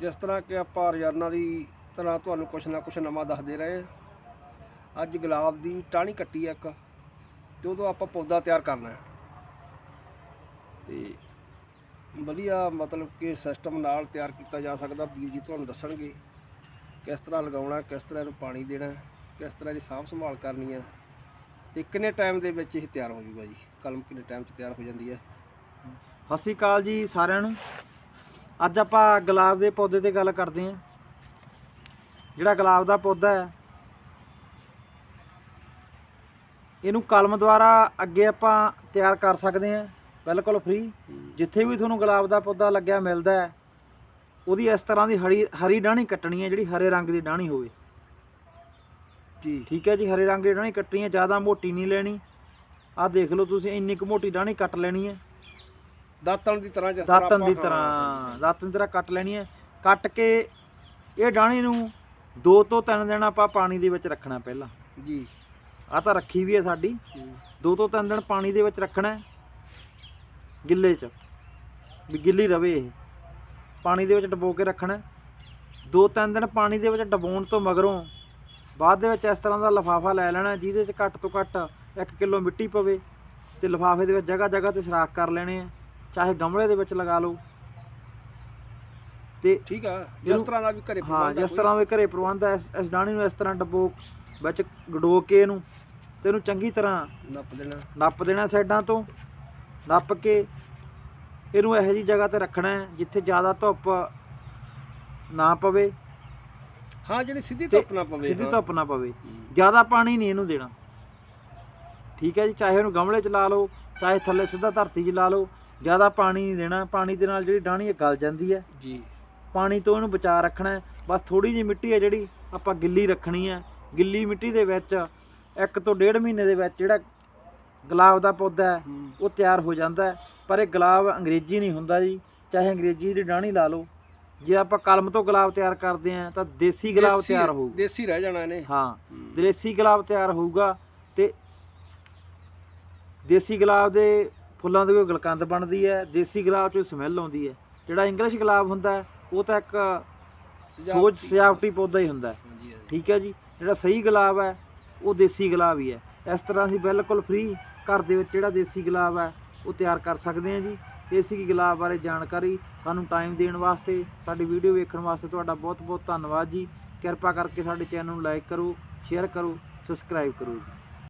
ਜਿਸ ਤਰ੍ਹਾਂ ਕਿ ਆਪਾਂ ਰੋਜ਼ਾਨਾ ਦੀ ਤਰ੍ਹਾਂ ਤੁਹਾਨੂੰ ਕੁਛ ਨਾ ਕੁਛ ਨਵਾਂ ਦੱਸਦੇ ਰਹੇ ਹਾਂ। ਅੱਜ ਗੁਲਾਬ ਦੀ ਟਾਹਣੀ ਕੱਟੀ ਆ ਇੱਕ, ਤੇ ਉਦੋਂ ਆਪਾਂ ਪੌਦਾ ਤਿਆਰ ਕਰਨਾ ਹੈ। ਤੇ ਵਧੀਆ ਮਤਲਬ ਕਿ ਸਿਸਟਮ ਨਾਲ ਤਿਆਰ ਕੀਤਾ ਜਾ ਸਕਦਾ, ਵੀਰ ਜੀ ਤੁਹਾਨੂੰ ਦੱਸਣਗੇ ਕਿਸ ਤਰ੍ਹਾਂ ਲਗਾਉਣਾ ਕਿਸ ਤਰ੍ਹਾਂ ਇਹਨੂੰ ਪਾਣੀ ਦੇਣਾ ਕਿਸ ਤਰ੍ਹਾਂ ਦੀ ਸਾਂਭ ਸੰਭਾਲ ਕਰਨੀ ਹੈ। ਤੇ ਕਿੰਨੇ ਟਾਈਮ ਦੇ ਵਿੱਚ ਇਹ ਤਿਆਰ ਹੋ ਜਾਊਗਾ ਜੀ? ਕਲਮ ਕਿੰਨੇ ਟਾਈਮ 'ਚ ਤਿਆਰ ਹੋ ਜਾਂਦੀ ਹੈ? ਸਤਿ ਸ਼੍ਰੀ ਅਕਾਲ ਜੀ ਸਾਰਿਆਂ ਨੂੰ। ਅੱਜ ਆਪਾਂ ਗੁਲਾਬ ਦੇ ਪੌਦੇ ਤੇ ਗੱਲ ਕਰਦੇ ਹਾਂ। ਜਿਹੜਾ ਗੁਲਾਬ ਦਾ ਪੌਦਾ ਹੈ ਇਹਨੂੰ ਕਲਮ ਦੁਆਰਾ ਅੱਗੇ ਆਪਾਂ ਤਿਆਰ ਕਰ ਸਕਦੇ ਹਾਂ ਬਿਲਕੁਲ ਫ੍ਰੀ ਜਿੱਥੇ ਵੀ ਤੁਹਾਨੂੰ ਗੁਲਾਬ ਦਾ ਪੌਦਾ ਲੱਗਿਆ ਮਿਲਦਾ ਹੈ ਉਹਦੀ ਇਸ ਤਰ੍ਹਾਂ ਦੀ ਹਰੀ ਹਰੀ ਡਾਹਣੀ ਕੱਟਣੀ ਹੈ ਜਿਹੜੀ ਹਰੇ ਰੰਗ ਦੀ ਡਾਹਣੀ ਹੋਵੇ। ਜੀ। ਠੀਕ ਹੈ ਜੀ ਹਰੇ ਰੰਗ ਦੀ ਡਾਹਣੀ ਕੱਟਣੀ ਹੈ ਜ਼ਿਆਦਾ ਮੋਟੀ ਨਹੀਂ ਲੈਣੀ। ਆਹ ਦੇਖ ਲਓ ਤੁਸੀਂ ਇੰਨੀ ਕੁ ਮੋਟੀ ਡਾਹਣੀ ਕੱਟ ਲੈਣੀ ਹੈ। ਦਾਤਣ ਦੀ ਤਰ੍ਹਾਂ ਜਿਸ ਦਾਤਨ ਦੀ ਆਪਾਂ- ਤਰ੍ਹਾਂ ਦਾਤਨ ਦੀ ਤਰ੍ਹਾਂ ਕੱਟ ਲੈਣੀ ਹੈ। ਕੱਟ ਕੇ ਇਹ ਡਾਣੀ ਨੂੰ 2 ਤੋਂ 3 ਦਿਨ ਆਪਾਂ ਪਾਣੀ ਦੇ ਵਿੱਚ ਰੱਖਣਾ ਪਹਿਲਾਂ। ਜੀ। ਆ ਤਾਂ ਰੱਖੀ ਵੀ ਹੈ ਸਾਡੀ। ਹੂੰ। 2 ਤੋਂ 3 ਦਿਨ ਪਾਣੀ ਦੇ ਵਿੱਚ ਰੱਖਣਾ ਹੈ ਗਿੱਲੇ 'ਚ ਵੀ ਗਿੱਲੀ ਰਵੇ ਇਹ। ਪਾਣੀ ਦੇ ਵਿੱਚ ਡਬੋ ਕੇ ਰੱਖਣਾ ਹੈ। ਦੋ ਤਿੰਨ ਦਿਨ ਪਾਣੀ ਦੇ ਵਿੱਚ ਡਬੋਣ ਤੋਂ ਮਗਰੋਂ ਬਾਅਦ ਦੇ ਵਿੱਚ ਇਸ ਤਰ੍ਹਾਂ ਦਾ ਲਫਾਫਾ ਲੈ ਲੈਣਾ ਜਿਹਦੇ 'ਚ ਘੱਟ ਤੋਂ ਘੱਟ 1 ਕਿਲੋ ਮਿੱਟੀ ਪਵੇ ਤੇ ਲਫਾਫੇ ਦੇ ਵਿੱਚ ਜਗ੍ਹਾ ਜਗ੍ਹਾ ਤੇ ਸਰਾਖ ਕਰ ਲੈਣੇ ਆ। ਚਾਹੇ ਗਮਲੇ ਦੇ ਵਿੱਚ ਲਗਾ ਲਓ ਤੇ ਠੀਕ ਆ ਜਿਸ ਤਰ੍ਹਾਂ ਦਾ ਵੀ ਘਰੇ ਹਾਂ ਜਿਸ। ਤਰ੍ਹਾਂ ਦੇ ਘਰੇ ਪ੍ਰਬੰਧ ਹੈ ਇਸ ਡਾਣੀ ਨੂੰ ਇਸ ਤਰ੍ਹਾਂ ਡੱਬੋ ਵਿੱਚ ਗਡੋ ਕੇ ਇਹਨੂੰ ਤੇ ਇਹਨੂੰ ਚੰਗੀ ਤਰ੍ਹਾਂ ਨੱਪ ਦੇਣਾ ਨੱਪ ਦੇਣਾ ਸਾਈਡਾਂ ਤੋਂ ਨੱਪ ਕੇ ਇਹਨੂੰ ਇਹੋ ਜੀ ਜਗ੍ਹਾ ਤੇ ਰੱਖਣਾ ਹੈ ਜਿੱਥੇ ਜ਼ਿਆਦਾ ਧੁੱਪ ਨਾ ਪਵੇ ਹਾਂ ਜਿਹੜੀ ਸਿੱਧੀ ਧੁੱਪ ਨਾ ਪਵੇ ਸਿੱਧੀ। ਧੁੱਪ ਨਾ ਪਵੇ। ਜ਼ਿਆਦਾ ਪਾਣੀ ਨਹੀਂ ਇਹਨੂੰ ਦੇਣਾ ਠੀਕ ਹੈ ਜੀ ਚਾਹੇ ਉਹਨੂੰ ਗਮਲੇ 'ਚ ਲਾ ਲਓ ਚਾਹੇ ਥੱਲੇ ਸਿੱਧਾ ਧਰਤੀ 'ਚ ਲਾ ਲਓ ਜ਼ਿਆਦਾ ਪਾਣੀ ਨਹੀਂ ਦੇਣਾ ਪਾਣੀ ਦੇ ਨਾਲ ਜਿਹੜੀ ਡਾਣੀ ਹੈ ਗਲ ਜਾਂਦੀ ਹੈ। ਜੀ। ਪਾਣੀ ਤੋਂ ਇਹਨੂੰ ਬਚਾ ਰੱਖਣਾ ਹੈ। ਬਸ ਥੋੜੀ ਜਿਹੀ ਮਿੱਟੀ ਹੈ ਜਿਹੜੀ ਆਪਾਂ ਗਿੱਲੀ ਰੱਖਣੀ ਹੈ। ਗਿੱਲੀ ਮਿੱਟੀ ਦੇ ਵਿੱਚ ਇੱਕ ਤੋਂ ਡੇਢ ਮਹੀਨੇ ਦੇ ਵਿੱਚ ਜਿਹੜਾ ਗੁਲਾਬ ਦਾ ਪੌਦਾ ਹੈ। ਉਹ ਤਿਆਰ ਹੋ ਜਾਂਦਾ ਹੈ। ਪਰ ਇਹ ਗੁਲਾਬ ਅੰਗਰੇਜ਼ੀ ਨਹੀਂ ਹੁੰਦਾ ਜੀ। ਚਾਹੇ ਅੰਗਰੇਜ਼ੀ ਦੀ ਡਾਣੀ ਲਾ ਲਓ। ਜੇ ਆਪਾਂ ਕਲਮ ਤੋਂ ਗੁਲਾਬ ਤਿਆਰ ਕਰਦੇ ਹਾਂ ਤਾਂ ਦੇਸੀ ਗੁਲਾਬ ਤਿਆਰ ਹੋਊ। ਦੇਸੀ ਰਹਿ ਜਾਣਾ ਇਹਨੇ। ਹੂੰ। ਦੇਸੀ ਗੁਲਾਬ ਤਿਆਰ ਹੋਊਗਾ ਤੇ ਦੇਸੀ ਗੁਲਾਬ ਦੇ ਫੁੱਲਾਂ ਦੀ ਕੋਈ ਗਲਕੰਦ ਬਣਦੀ ਹੈ ਦੇਸੀ ਗੁਲਾਬ ਚੋਂ ਸਮੈਲ ਆਉਂਦੀ ਹੈ। ਜਿਹੜਾ ਇੰਗਲਿਸ਼ ਗੁਲਾਬ ਹੁੰਦਾ ਉਹ ਤਾਂ ਇੱਕ ਸੋਜ ਸਜਾਵਟੀ। ਪੌਦਾ ਹੀ ਹੁੰਦਾ। ਠੀਕ ਹੈ ਜੀ ਜਿਹੜਾ ਸਹੀ ਗੁਲਾਬ ਹੈ ਉਹ ਦੇਸੀ ਗੁਲਾਬ ਹੀ ਹੈ। ਇਸ ਤਰ੍ਹਾਂ ਅਸੀਂ ਬਿਲਕੁਲ ਫ੍ਰੀ ਘਰ ਦੇ ਵਿੱਚ ਜਿਹੜਾ ਦੇਸੀ ਗੁਲਾਬ ਹੈ ਉਹ ਤਿਆਰ ਕਰ ਸਕਦੇ ਹਾਂ ਜੀ। ਦੇਸੀ ਗੁਲਾਬ ਬਾਰੇ ਜਾਣਕਾਰੀ। ਸਾਨੂੰ ਟਾਈਮ ਦੇਣ ਵਾਸਤੇ ਸਾਡੀ ਵੀਡੀਓ ਵੇਖਣ ਵਾਸਤੇ ਤੁਹਾਡਾ ਬਹੁਤ ਬਹੁਤ ਧੰਨਵਾਦ ਜੀ। ਕਿਰਪਾ ਕਰਕੇ ਸਾਡੇ ਚੈਨਲ ਨੂੰ ਲਾਈਕ ਕਰੋ ਸ਼ੇਅਰ ਕਰੋ ਸਬਸਕ੍ਰਾਈਬ ਕਰੋ ਜੀ।